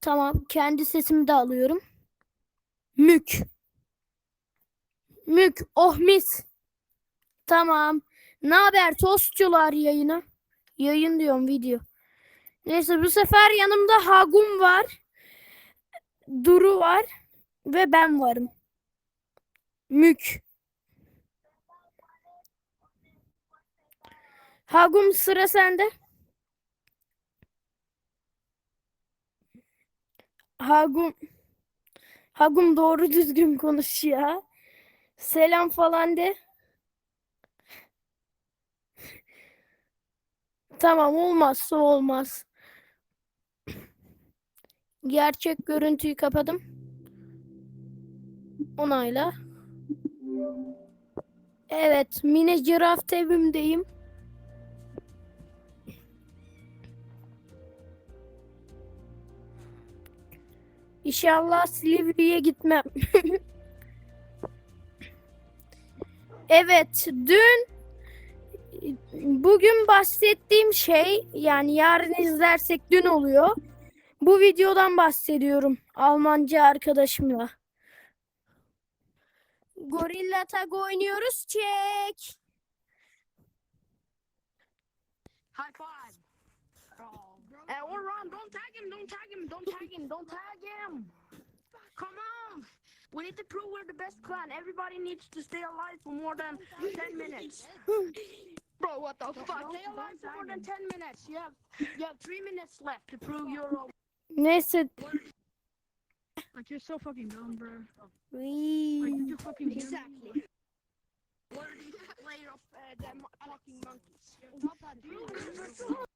Tamam. Kendi sesimi de alıyorum. Mük. Mük. Oh mis. Tamam. Ne haber tostçular yayını? Yayın diyorum video. Neyse bu sefer yanımda Hagum var. Duru var. Ve ben varım. Mük. Hagum sıra sende. Hagum. Hagum doğru düzgün konuş ya. Selam falan de. Tamam olmazsa olmaz. Gerçek görüntüyü kapadım. Onayla. Evet, mini giraffe evimdeyim. İnşallah Silivri'ye gitmem. Evet, dün bugün bahsettiğim şey yani yarın izlersek dün oluyor. Bu videodan bahsediyorum Almanca arkadaşımla. Gorilla Tag oynuyoruz. Çek. High five. Hey, or Ron, don't tag him, don't tag him, don't tag him, don't tag him. Come on. We need to prove we're the best clan. Everybody needs to stay alive for more than 10 minutes. Bro, what the fuck? Stay alive for more than 10 minutes. You have, you have 3 minutes left to prove you're a... Neyse. Like, you're so fucking dumb, bro. Uy. Like, you're fucking Exactly. What are these layer of uh, them fucking monkeys? Not that dude.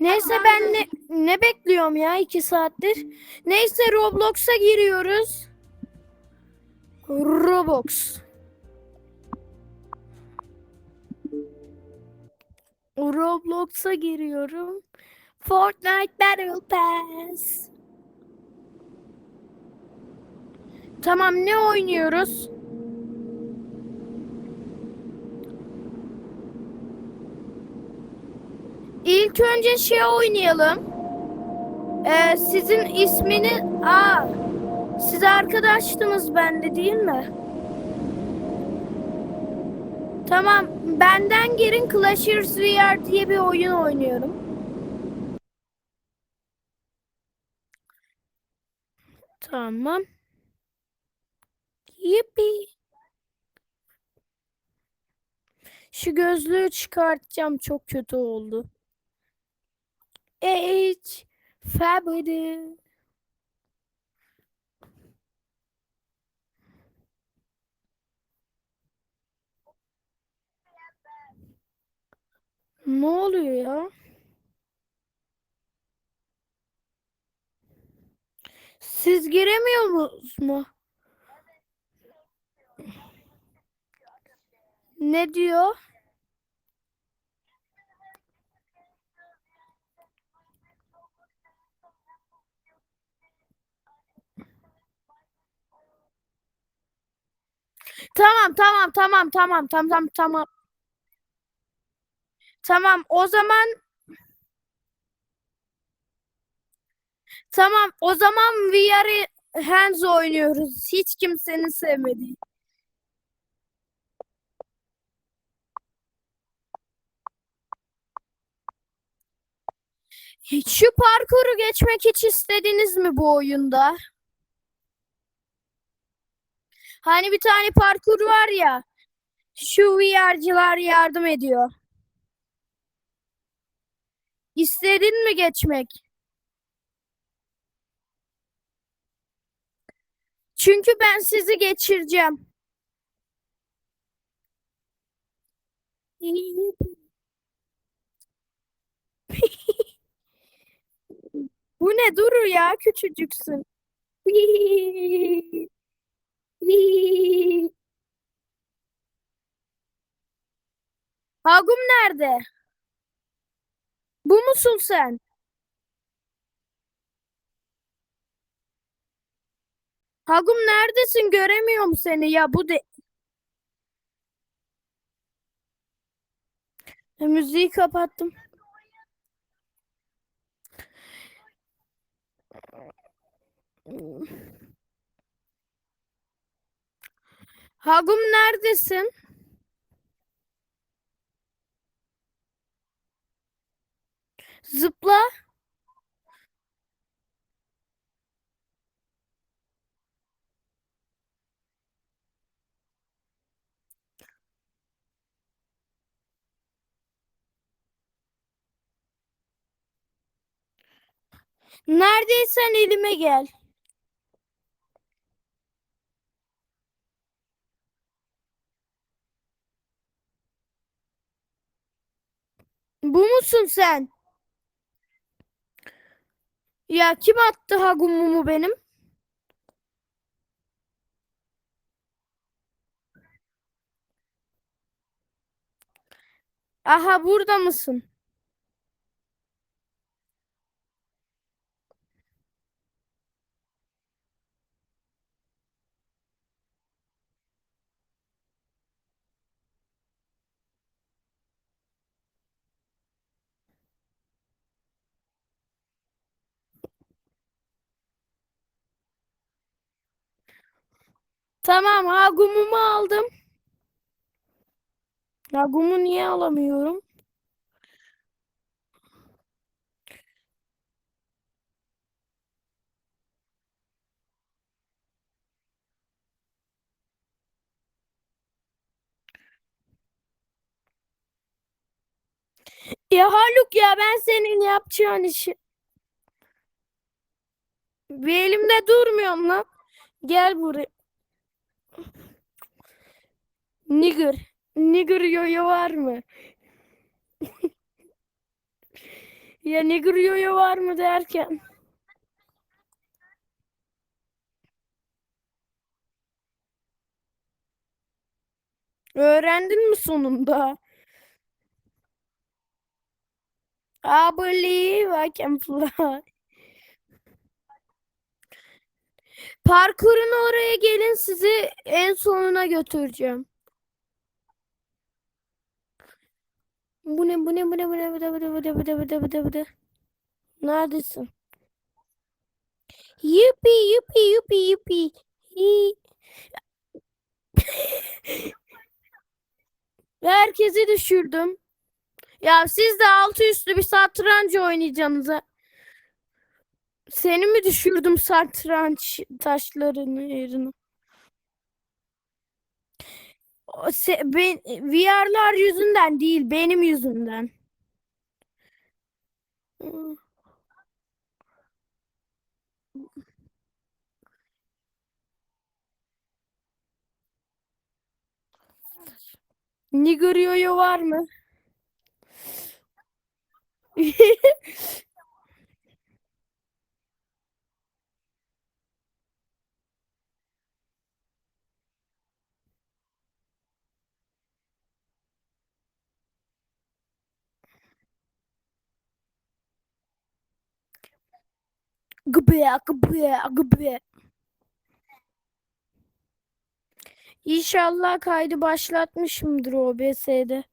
Neyse ben ne, ne bekliyorum ya iki saattir. Neyse Roblox'a giriyoruz. Roblox. Roblox'a giriyorum. Fortnite Battle Pass. Tamam ne oynuyoruz? İlk önce şey oynayalım. Ee, sizin ismini... Aa, siz arkadaştınız bende değil mi? Tamam, benden girin Clashers VR diye bir oyun oynuyorum. Tamam. Yippi. Şu gözlüğü çıkartacağım. Çok kötü oldu. H Fabidi. Ne oluyor ya? Siz giremiyor musunuz mu? Ne diyor? Tamam tamam tamam tamam tamam tamam. Tamam o zaman tamam o zaman VR Hands oynuyoruz. Hiç kimsenin sevmediği. Şu parkuru geçmek hiç istediniz mi bu oyunda? Hani bir tane parkur var ya. Şu VR'cılar yardım ediyor. İstedin mi geçmek? Çünkü ben sizi geçireceğim. Bu ne Duru ya küçücüksün. Hagum nerede? Bu musun sen? Hagum neredesin? Göremiyorum seni ya. Bu de E, müziği kapattım. Hagum neredesin? Zıpla. Neredeysen elime gel. Bu musun sen? Ya kim attı Hagum'umu benim? Aha burada mısın? Tamam Hagum'umu aldım. Hagum'u niye alamıyorum? Ya Haluk ya ben senin yapacağın işi. Bir elimde durmuyorum lan. Gel buraya. Nigger. Nigger yoyo var mı? Ya nigger yoyo var mı derken. Öğrendin mi sonunda? I believe I can fly. Parkurun oraya gelin sizi en sonuna götüreceğim. Bu ne bu ne bu ne bu ne bu ne bu ne bu ne bu ne bu ne bu ne bu ne? Neredesin? Yupi yupi yupi yupi. Herkesi düşürdüm. Ya siz de altı üstü bir satranç oynayacaksınız. Seni mi düşürdüm satranç taşlarını yerine? O se- ben, VR'lar yüzünden değil, benim yüzümden. Yoyo var mı? Gıbe gıbe gıbe. İnşallah kaydı başlatmışımdır OBS'de.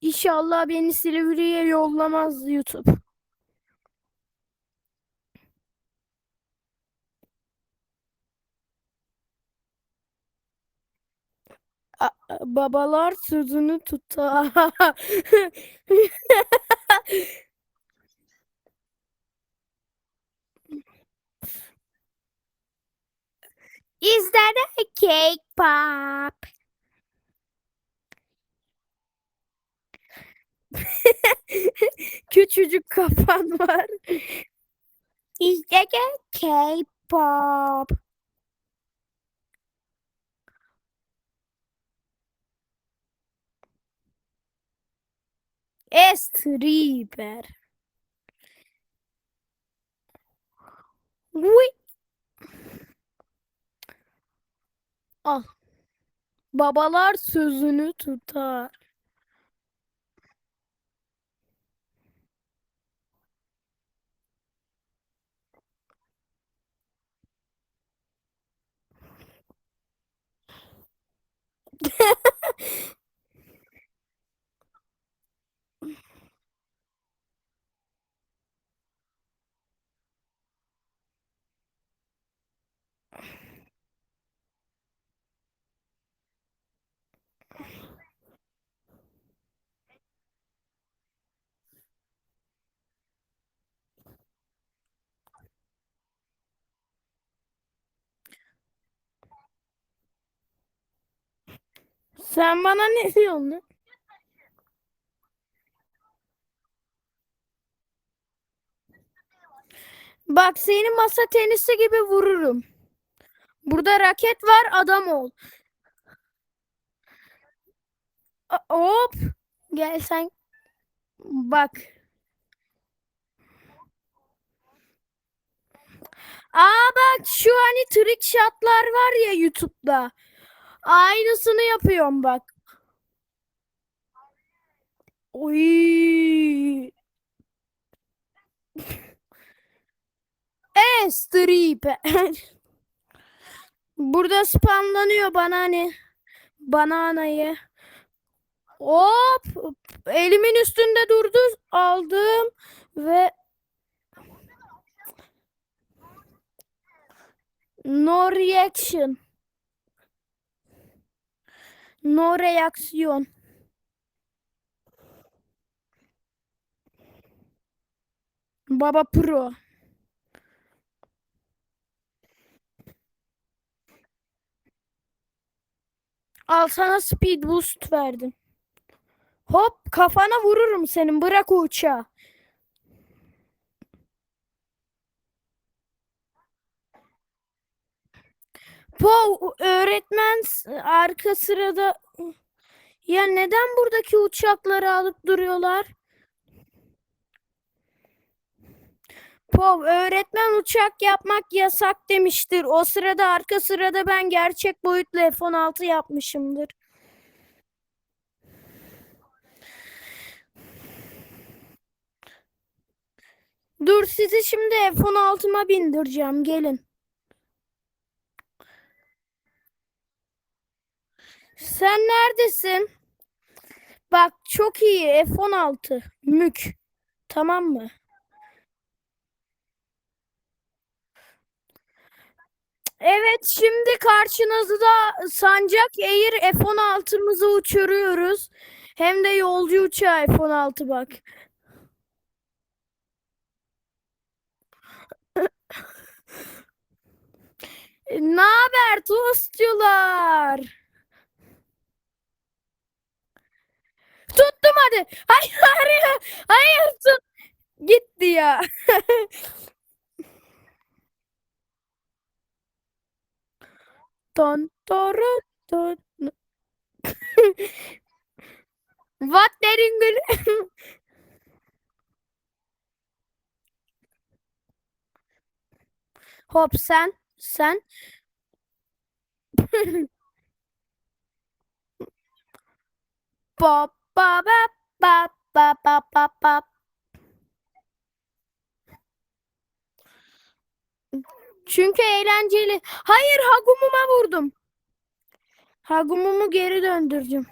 İnşallah beni Silivri'ye yollamaz YouTube. Babalar sözünü tutar. Is that a cake pop? Küçücük kafan var. Is that a cake pop? Stripper. Uy. Al. Babalar sözünü tutar. Sen bana ne diyorsun? Bak seni masa tenisi gibi vururum. Burada raket var adam ol. Hop. Gel sen. Bak. Aa bak şu hani trick shotlar var ya YouTube'da. Aynısını yapıyorum bak. Oy. E strip. Burada spamlanıyor bana hani bananayı. Hop elimin üstünde durdu aldım ve no reaction. No reaksiyon. Baba Pro. Al sana speed boost verdim. Hop kafana vururum senin. Bırak o uçağı. Po öğretmen arka sırada ya neden buradaki uçakları alıp duruyorlar? Pov öğretmen uçak yapmak yasak demiştir. O sırada arka sırada ben gerçek boyutlu F-16 yapmışımdır. Dur sizi şimdi F-16'ma bindireceğim. Gelin. Sen neredesin? Bak çok iyi F-16. Mük. Tamam mı? Evet şimdi karşınızda Sancak Air F-16'mızı uçuruyoruz. Hem de yolcu uçağı F-16 bak. Ne haber tostçular? Tuttum hadi. Hayır hayır. Hayır tut. Gitti ya. Ton toru ton. What derin gül. Hop sen sen ba ba ba ba ba ba ba ba Çünkü eğlenceli. Hayır Hagum'uma vurdum. Hagum'umu geri döndüreceğim.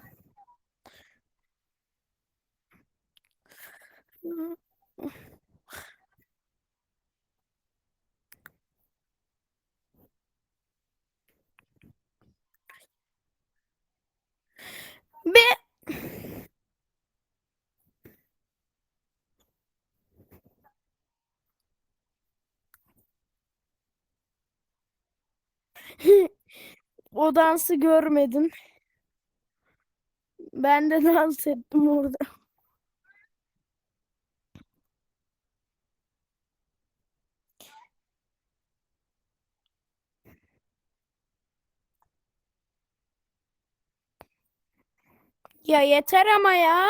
Be o dansı görmedin. Ben de dans ettim orada. Ya yeter ama ya.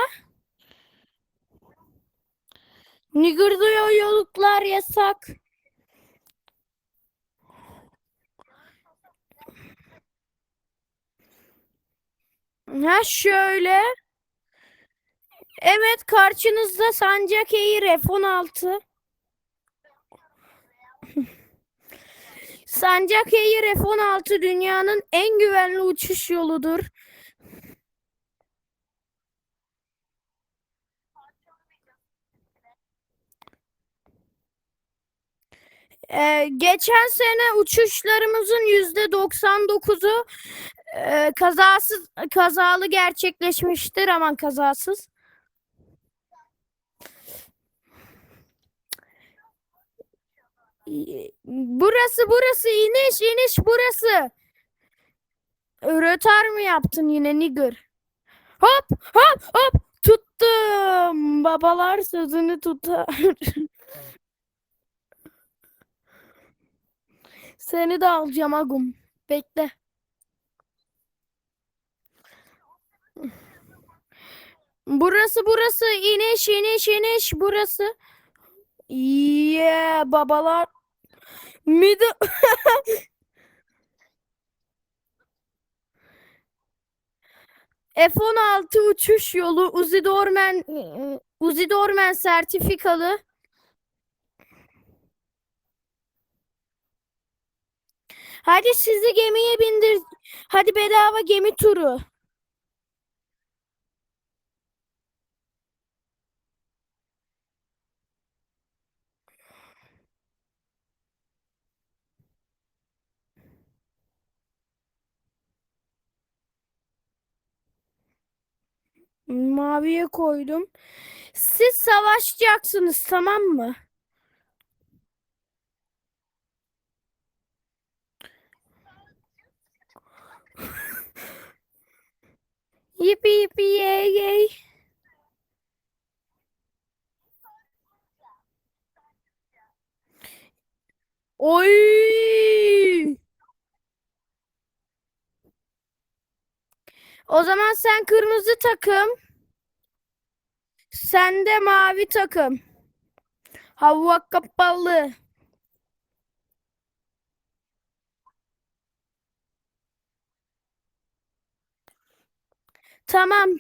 Nigırdı yoluklar yasak. Ha şöyle. Evet karşınızda Sancak Air F-16. Sancak Air F-16 dünyanın en güvenli uçuş yoludur. Ee, geçen sene uçuşlarımızın yüzde 99'u e, kazasız kazalı gerçekleşmiştir aman kazasız. Burası burası iniş iniş burası. Rötar mı yaptın yine nigger? Hop hop hop tuttum. Babalar sözünü tutar. Seni de alacağım Agum. Bekle. Burası burası iniş iniş iniş burası. Yeah babalar. Mid F-16 uçuş yolu Uzi Dormen Uzi Dormen sertifikalı. Hadi sizi gemiye bindir. Hadi bedava gemi turu. Maviye koydum. Siz savaşacaksınız tamam mı? Yipi yipi yey yey. Oy! O zaman sen kırmızı takım. Sen de mavi takım. Hava kapalı. Tamam.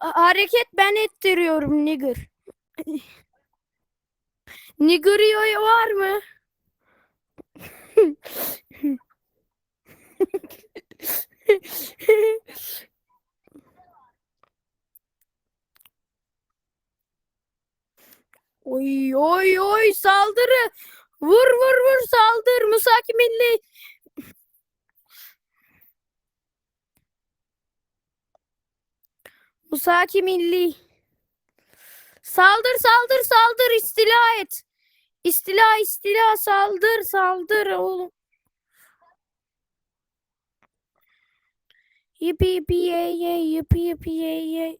Ha- Hareket ben ettiriyorum nigger. Nigger var mı? Oy oy oy saldırı. Vur vur vur saldır Musaki Milli. Musaki Milli. Saldır saldır saldır istila et. İstila istila saldır saldır oğlum. Yipi yipi yey yey yipi yipi yey yey.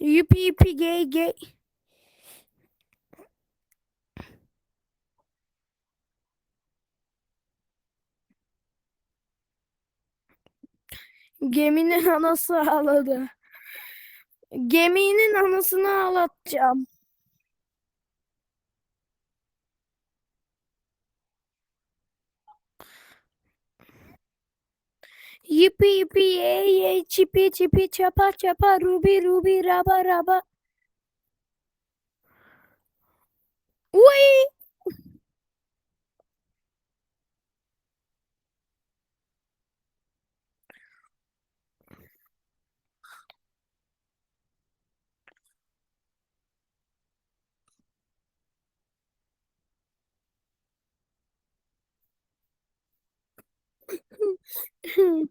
Yipi yipi gey gey. Geminin anası ağladı. Geminin anasını ağlatacağım. Yipi yipi yey yey çipi çipi çapa çapa rubi rubi raba raba. Uy! 哼哼。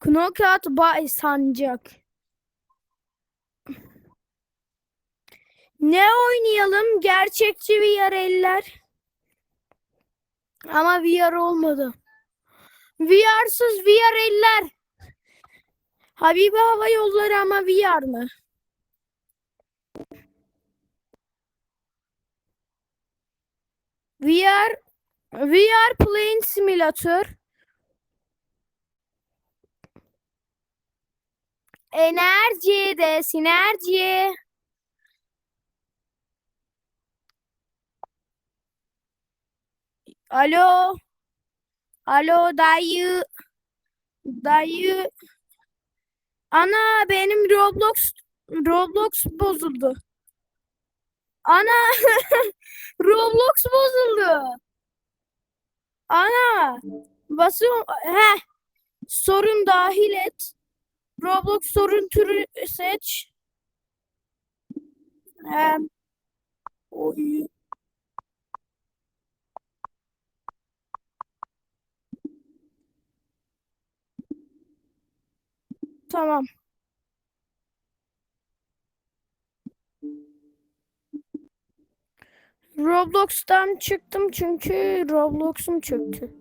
Knockout by Sancak. Ne oynayalım? Gerçekçi VR eller. Ama VR olmadı. VR'sız VR eller. Habibi Hava Yolları ama VR mı? VR VR Plane Simulator. Enerji de sinerji. Alo. Alo dayı. Dayı. Ana benim Roblox Roblox bozuldu. Ana Roblox bozuldu. Ana basıyorum. He. Sorun dahil et. Roblox sorun türü seç. He. Oy. Tamam. Roblox'tan çıktım çünkü Roblox'um çöktü.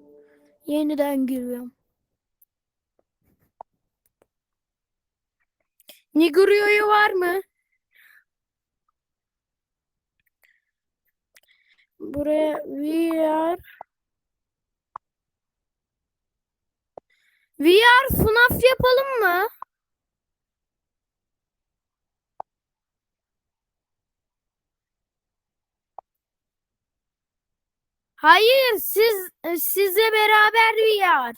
Yeniden giriyorum. Nigurio'yu var mı? Buraya VR VR FNAF yapalım mı? Hayır, siz sizle beraber VR.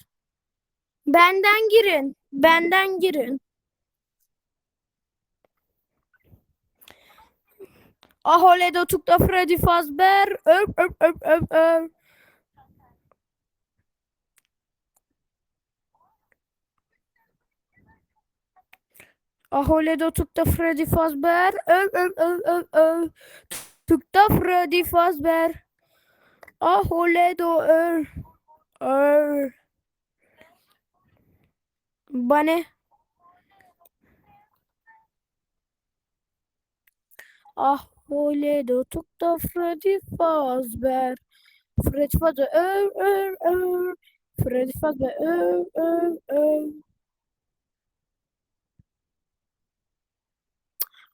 Benden girin. Benden girin. Ahole dotukta Freddy Fazbear. Öp öp öp öp öp. Ahole dotukta Freddy Fazbear. Öp öp öp öp öp. Tukta Freddy Fazbear. Ahole do ör. Ör. Bane. Ahole dotukta Freddy Fazbear. Freddy Fazbear. Ör ör ör. Freddy Fazbear. Ör ör ör.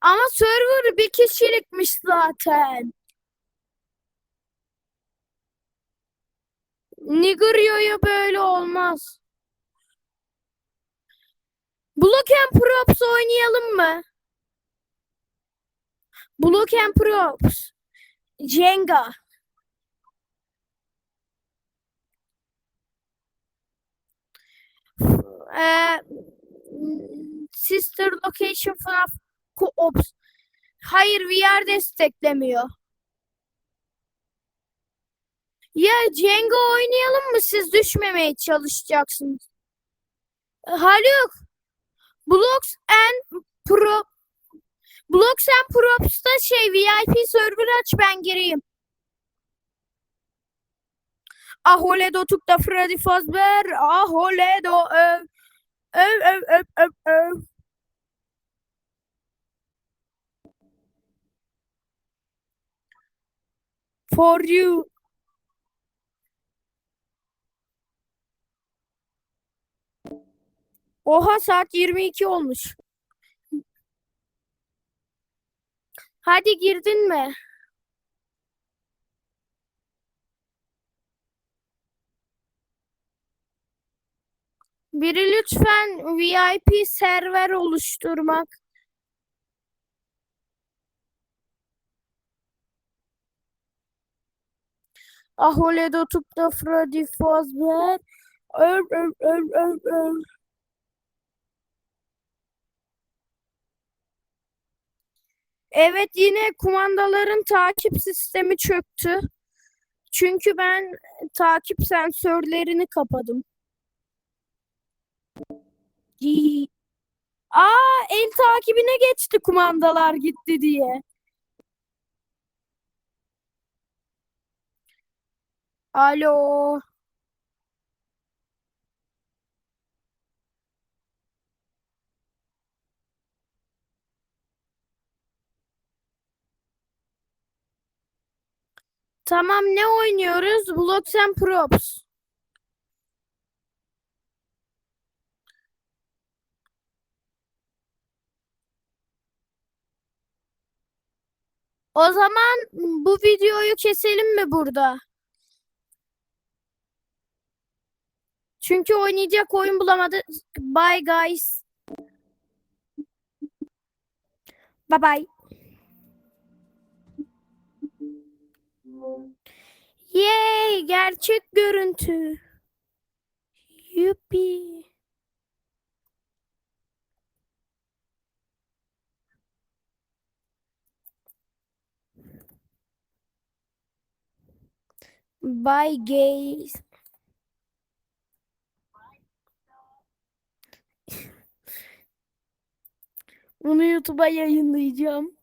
Ama server bir kişilikmiş zaten. Nigerio'ya böyle olmaz. Block and Props oynayalım mı? Block and Props. Jenga. Ee, Sister Location FNAF Co-ops. Hayır VR desteklemiyor. Ya Jenga oynayalım mı? Siz düşmemeye çalışacaksınız. Haluk. Blocks and Pro Blocks and Props'ta şey VIP server aç ben gireyim. Ahole do tukta Freddy Fazbear. Ahole do öv. Öv öv öv öv öv. For you. Oha saat 22 olmuş. Hadi girdin mi? Biri lütfen VIP server oluşturmak. Ahole do tukta Freddy Fazbear. Öv öv öv öv öv. Evet yine kumandaların takip sistemi çöktü. Çünkü ben takip sensörlerini kapadım. Aa el takibine geçti kumandalar gitti diye. Alo. Tamam ne oynuyoruz? Blocks and Props. O zaman bu videoyu keselim mi burada? Çünkü oynayacak oyun bulamadık. Bye guys. Bye bye. Yay! Gerçek görüntü. Yuppie. Bay Gays. Bunu YouTube'a yayınlayacağım.